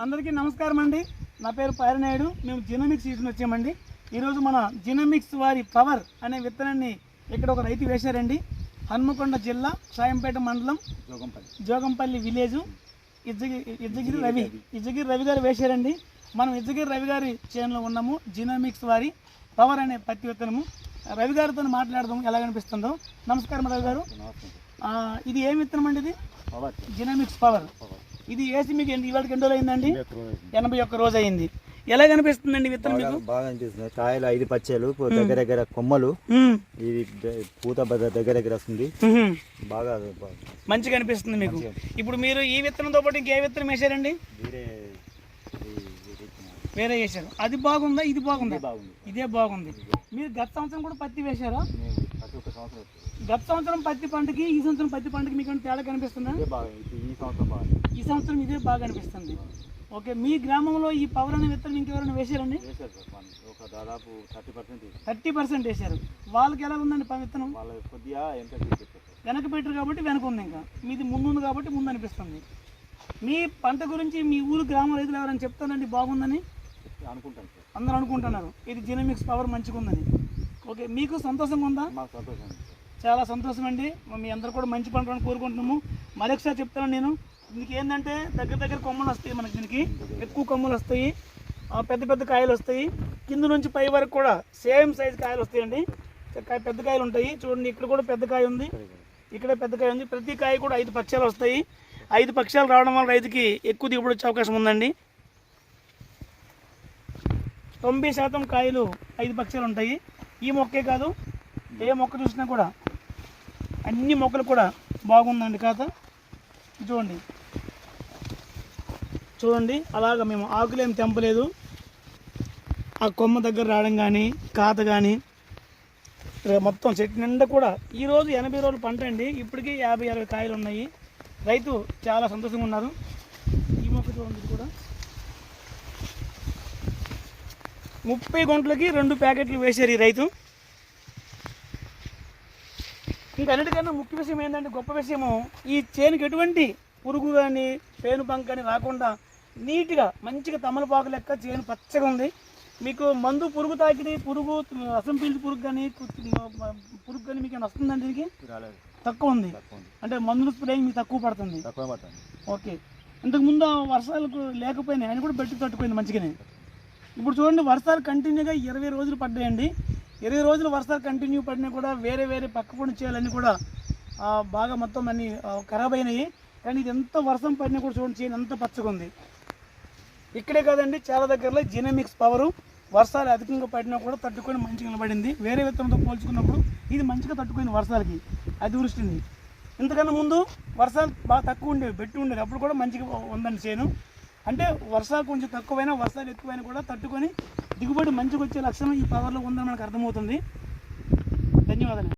అందరికీ నమస్కారం అండి. నా పేరు పారినాయుడు. మేము జినోమిక్స్ సీజన్ వచ్చామండి. ఈరోజు మన జినోమిక్స్ వారి పవర్ అనే విత్తనాన్ని ఇక్కడ ఒక రైతు వేశారండి. హన్మకొండ జిల్లా సాయంపేట మండలం జోగంపల్లి. జోగంపల్లి విలేజ్. ఇజ్జగి ఇజ్జగిరి రవి ఇజ్జగిరి రవి గారు వేశారండి. మనం ఇజ్జగిరి రవి గారి చేనులో ఉన్నాము. జినోమిక్స్ వారి పవర్ అనే పత్తి విత్తనము. రవి గారితో మాట్లాడదాం ఎలా కనిపిస్తుందో. నమస్కారం రవి గారు. ఇది ఏం విత్తనం అండి ఇది? Genomics power. పవర్. ఇది వేసి మీకు ఇవాళకి ఎన్ని రోజులు అయిందండి? ఎనభై ఒక్క రోజు అయింది. ఎలా కనిపిస్తుందండి విత్తనం బాగా మీకు? బాగా అనిపిస్తుంది. కాయలు ఐదు పచ్చేలు దగ్గర దగ్గర కొమ్మలు. మ్మ్. ఇది పూత దగ్గర దగ్గర వస్తుంది. బాగా మంచిగా అనిపిస్తుంది మీకు. ఇప్పుడు మీరు ఈ విత్తనంతో పాటు ఇంకే విత్తనం వేశారండి వేరే వేశారు అది బాగుందా? ఇది బాగుందా? ఇది బాగుంది. ఇదే బాగుంది. మీరు గత సంవత్సరం కూడా పత్తి వేశారా? ప్రతి ఒక్క సంవత్సరం గత సంవత్సరం పత్తి పంటకి ఈ సంవత్సరం పత్తి పంటకి మీకు తేడా కనిపిస్తుందా? ఇదే బాగా ఈ సంవత్సరం ఈ సంవత్సరం ఇదే బాగా అనిపిస్తుంది. ఓకే మీ గ్రామంలో ఈ పవర్ అనే విత్తనం ఇంకెవరైనా వేశారండి? వేశారు సార్ పని. ఒక దాదాపు థర్టీ పర్సెంట్ థర్టీ పర్సెంట్ వేశారు. వాళ్ళకి ఎలా ఉందండి ప- విత్తనం? వాళ్ళ కొద్దిగా ఎంత చెప్పారు సార్. వెనక పెట్టరు కాబట్టి వెనక ఉంది ఇంకా. మీది ముందు ఉంది కాబట్టి ముందు అనిపిస్తుంది. మీ పంట గురించి మీ ఊరు గ్రామ రైతులు ఎవరైనా చెప్తానండి బాగుందని? అనుకుంటాను సార్. అందరూ అనుకుంటున్నారు. ఇది జీనమిక్స్ పవర్ మంచిగా ఉందని ఓకే మీకు సంతోషంగా ఉందా? మాకు సంతోషం. చాలా సంతోషం అండి. మీ అందరూ కూడా మంచి పంటలను కోరుకుంటున్నాము. మరొకసారి చెప్తాను నేను. దీనికి ఏంటంటే దగ్గర దగ్గర కొమ్మలు వస్తాయి మనకి దీనికి. ఎక్కువ కొమ్మలు వస్తాయి. పెద్ద పెద్ద కాయలు వస్తాయి. కింద నుంచి పై వరకు కూడా సేమ్ సైజ్ కాయలు వస్తాయండి. పెద్ద కాయలు ఉంటాయి. చూడండి ఇక్కడ కూడా పెద్ద కాయ ఉంది. ఇక్కడ పెద్ద కాయ ఉంది. ప్రతి కాయ కూడా ఐదు పక్షాలు వస్తాయి. ఐదు పక్షాలు రావడం వల్ల రైతుకి ఎక్కువ దిగుబడి వచ్చే అవకాశం ఉందండి. తొంభై శాతం కాయలు ఐదు పక్షాలు ఉంటాయి. ఈ మొక్కే కాదు ఏ మొక్క చూసినా కూడా అన్ని మొక్కలు కూడా బాగుందండి కాత. చూడండి. చూడండి అలాగ మేము ఆకులేం తెంపలేదు. ఆ కొమ్మ దగ్గర రావడం కానీ కాత కానీ మొత్తం చెట్టు నిండా కూడా ఈరోజు ఎనభై రోజులు పంట అండి. ఇప్పటికీ యాభై అరవై కాయలు ఉన్నాయి. రైతు చాలా సంతోషంగా ఉన్నారు. ఈ మొక్క చూడండి కూడా. ముప్పై గంటలకి రెండు ప్యాకెట్లు వేశారు ఈ రైతు. ఇంకా అన్నిటికన్నా ముఖ్య విషయం ఏంటంటే గొప్ప విషయము ఈ చేనుకి ఎటువంటి పురుగు కానీ పేను బంక్ కానీ రాకుండా నీట్గా మంచిగా తమలపాకు లెక్క చేను పచ్చగా ఉంది. మీకు మందు పురుగు తాకిడి పురుగు రసం పీల్చి పురుగు కానీ పురుగు కానీ మీకు ఏమైనా వస్తుందండి దీనికి? తక్కువ ఉంది. అంటే మందులు స్ప్రేయింగ్ మీకు తక్కువ పడుతుంది. తక్కువ పడుతుంది. ఓకే. ఇంతకు ముందు ఆ వర్షాలకు లేకపోయినాయి ఆయన కూడా బెట్టి తట్టుపోయింది మంచిగానే. ఇప్పుడు చూడండి వర్షాలు కంటిన్యూగా ఇరవై రోజులు పడ్డాయండి. ఇరవై రోజులు వర్షాలు కంటిన్యూ పడినా కూడా వేరే వేరే పక్క పొడి చేయాలన్నీ కూడా బాగా మొత్తం అన్ని ఖరాబ్ అయినాయి. కానీ ఇది ఎంత వర్షం పడినా కూడా చూడండి చేయని ఎంత పచ్చగా ఉంది. ఇక్కడే కాదండి చాలా దగ్గరలో జినమిక్స్ పవరు వర్షాలు అధికంగా పడినా కూడా తట్టుకొని మంచిగా నిలబడింది. వేరే విత్తనంతో పోల్చుకున్నప్పుడు ఇది మంచిగా తట్టుకుంది వర్షాలకి అతివృష్టిని. ఇంతకన్నా ముందు వర్షాలు బాగా తక్కువ ఉండేవి పెట్టి ఉండేది అప్పుడు కూడా మంచిగా ఉందండి చేను. అంటే వర్షాలు కొంచెం తక్కువైనా వర్షాలు ఎక్కువైనా కూడా తట్టుకొని దిగుబడి మంచిగా వచ్చే లక్షణం ఈ పవర్లో ఉందని మనకు అర్థమవుతుంది. ధన్యవాదాలు.